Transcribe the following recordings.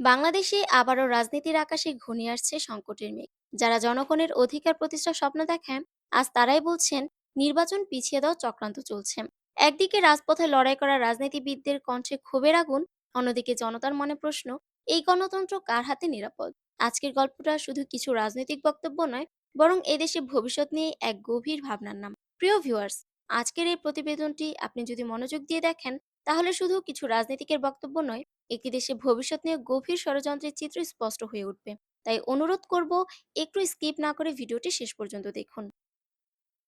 বাংলাদেশে আবারও রাজনীতির আকাশে ঘনিয়ে আসছে সংকটের মেঘ। যারা জনগণের অধিকার প্রতিষ্ঠার স্বপ্ন দেখেন, আজ তারাই বলছেন, নির্বাচন পিছিয়ে দেওয়া চক্রান্ত চলছে। একদিকে রাজপথে লড়াই করা রাজনীতিবিদদের কণ্ঠে ক্ষোভের আগুন, অন্যদিকে জনতার মনে প্রশ্ন, এই গণতন্ত্র কার হাতে নিরাপদ? আজকের গল্পটা শুধু কিছু রাজনৈতিক বক্তব্য নয়, বরং এদেশে ভবিষ্যৎ নিয়ে এক গভীর ভাবনার নাম। প্রিয় ভিউয়ার্স আজকের এই প্রতিবেদনটি আপনি যদি মনোযোগ দিয়ে দেখেন তাহলে শুধু কিছু রাজনীতিকের বক্তব্য নয়, একটি দেশে ভবিষ্যৎ নিয়ে গভীর ষড়যন্ত্রের চিত্র স্পষ্ট হয়ে উঠবে। তাই অনুরোধ করব, একটু স্কিপ না করে ভিডিওটি শেষ পর্যন্ত দেখুন।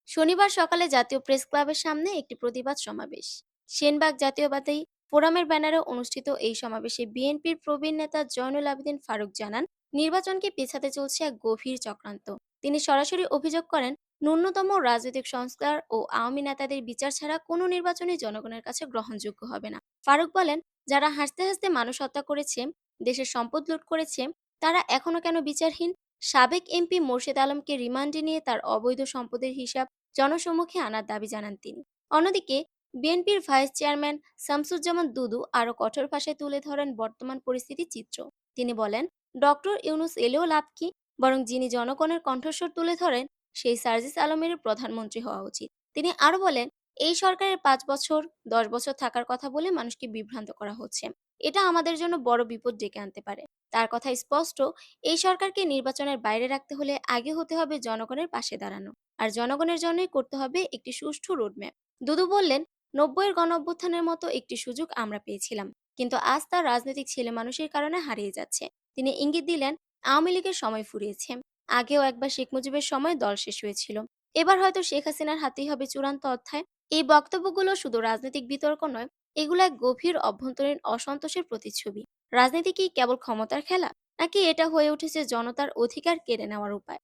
শনিবার সকালে জাতীয় প্রেস ক্লাবের সামনে একটি প্রতিবাদ সমাবেশ। সেনবাগ জাতীয়বাদী ফোরামের ব্যানারে অনুষ্ঠিত এই সমাবেশে বিএনপির প্রবীণ নেতা জয়নুল আবেদিন ফারুক জানান, নির্বাচনকে পেছাতে চলছে এক গভীর চক্রান্ত। তিনি সরাসরি অভিযোগ করেন ন্যূনতম রাজনৈতিক সংস্কার ও আওয়ামী নেতাদের বিচার ছাড়া কোনো নির্বাচনই জনগণের কাছে গ্রহণযোগ্য হবে না। ফারুক বলেন, যারা হাসতে হাসতে মানুষ হত্যা করেছে, দেশের সম্পদ লুট করেছে, তারা এখনও কেন বিচারহীন? সাবেক এমপি মোর্শেদ আলমকে রিমান্ডে নিয়ে তার অবৈধ সম্পদের হিসাব জনসম্মুখে আনার দাবি জানান তিনি। অন্যদিকে, বিএনপির ভাইস চেয়ারম্যান শামসুজ্জামান দুদু আরও কঠোর ভাষায় তুলে ধরেন বর্তমান পরিস্থিতির চিত্র। তিনি বলেন, ডক্টর ইউনুস এলেও লাভ কি? বরং যিনি জনগণের কণ্ঠস্বর তুলে ধরেন সেই সার্জিস আলমের প্রধানমন্ত্রী হওয়া উচিত। তিনি আরও বলেন, এই সরকারের পাঁচ বছর, দশ বছর থাকার কথা বলে মানুষকে বিভ্রান্ত করা হচ্ছে। এটা আমাদের জন্য বড় বিপদ ডেকে আনতে পারে। তার কথা স্পষ্ট, এই সরকারকে নির্বাচনের বাইরে রাখতে হলে আগে হতে হবে জনগণের পাশে দাঁড়ানো। আর জনগণের জন্যই করতে হবে একটি সুষ্ঠু রোডম্যাপ। দুদু বললেন, নব্বইয়ের গণ অভ্যুত্থানের মতো একটি সুযোগ আমরা পেয়েছিলাম। কিন্তু আজ তার রাজনৈতিক ছেলে মানুষের কারণে হারিয়ে যাচ্ছে। তিনি ইঙ্গিত দিলেন, আওয়ামী লীগের সময় ফুরিয়েছে। আগেও একবার শেখ মুজিবের সময় দল শেষ হয়েছিল। এবার হয়তো শেখ হাসিনার হাতেই হবে চূড়ান্ত অধ্যায়। এই বক্তব্যগুলো শুধু রাজনৈতিক বিতর্ক নয়, এগুলো এক গভীর অভ্যন্তরীণ অসন্তোষের প্রতিচ্ছবি। রাজনীতি কি কেবল ক্ষমতার খেলা, নাকি এটা হয়ে উঠেছে জনতার অধিকার কেড়ে নেওয়ার উপায়?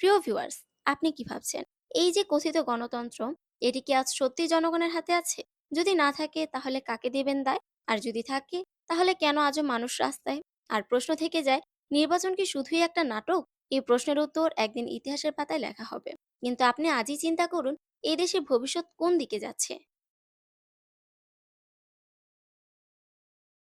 প্রিয় ভিউয়ার্স আপনি কি ভাবছেন? এই যে কথিত গণতন্ত্র, এটি কি আজ সত্যি জনগণের হাতে আছে? যদি না থাকে, তাহলে কাকে দেবেন দায়? আর যদি থাকে, তাহলে কেন আজও মানুষ রাস্তায়? আর প্রশ্ন থেকে যায়, নির্বাচন কি শুধুই একটা নাটক? এই প্রশ্নের উত্তর একদিন ইতিহাসের পাতায় লেখা হবে। কিন্তু আপনি আজই চিন্তা করুন, এই দেশের ভবিষ্যৎ কোন দিকে যাচ্ছে?